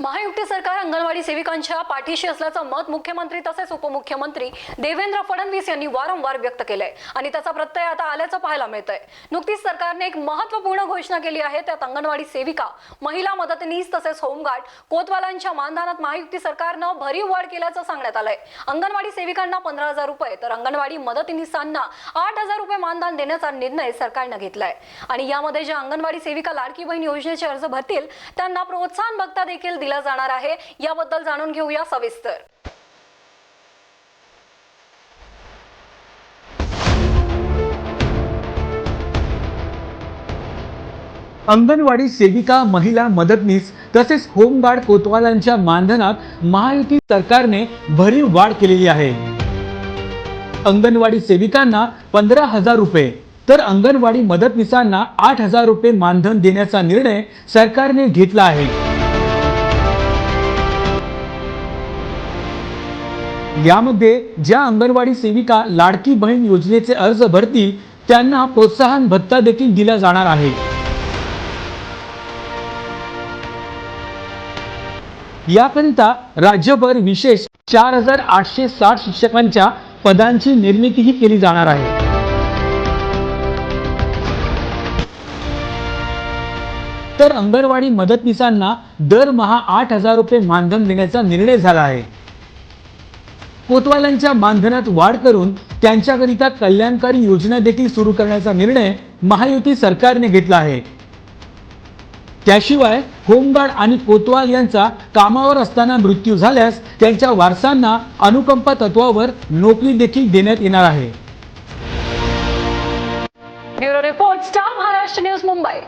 महायुती सरकार अंगणवाडी सेविकांच्या पाठीशी असल्याचं मत मुख्यमंत्री तसेच उपमुख्यमंत्री देवेंद्र फडणवीस यांनी वारंवार व्यक्त केलंय आणि त्याचा प्रत्यय आता आल्याचं पाहायला मिळतंय. नुकतीच सरकारने एक महत्त्वपूर्ण घोषणा केली आहे त्यात अंगणवाडी सेविका महिला मदतनीस तसेच होमगार्ड कोतवालांच्या मानधनात महायुती सरकारनं भरीव वाढ केल्याचं सांगण्यात आलंय. अंगणवाडी सेविकांना पंधरा हजार रुपये तर अंगणवाडी मदतनीसांना आठ हजार रुपये मानधन देण्याचा निर्णय सरकारनं घेतलाय. आणि यामध्ये ज्या अंगणवाडी सेविका लाडकी बहीण योजनेचे अर्ज भरतील त्यांना प्रोत्साहन बघता देखील दिला जाणार आहे. याबद्दल जाणून घेऊया सविस्तर. अंगणवाडी सेविका महिला मदतनीस तसेच होमगार्ड कोतवालांच्या मानधनात महायुती सरकारने भरीव वाढ केलेली आहे. अंगणवाडी सेविकांना पंधरा हजार रुपये तर अंगणवाडी मदतनीसांना आठ हजार रुपये मानधन देण्याचा निर्णय सरकारने घेतला आहे. यामध्ये ज्या अंगणवाडी सेविका लाडकी बहीण योजनेचे अर्ज भरतील त्यांना प्रोत्साहन भत्ता देखील दिला जाणार आहे. याकरिता राज्यभर विशेष चार हजार आठशे साठ शिक्षकांच्या पदांची निर्मितीही केली जाणार आहे. तर अंगणवाडी मदतनीसांना दरमहा आठ हजार रुपये मानधन देण्याचा निर्णय झाला आहे. कोतवालांच्या मानधनात वाढ करून त्यांच्याकरिता कल्याणकारी योजना देखील सुरू करण्याचा निर्णय महायुती सरकारने घेतला आहे. त्याशिवाय होमगार्ड आणि कोतवाल यांचा कामावर असताना मृत्यू झाल्यास त्यांच्या वारसांना अनुकंपा तत्वावर नोकरी देखील देण्यात येणार आहे. Bureau report Star Maharashtra news Mumbai.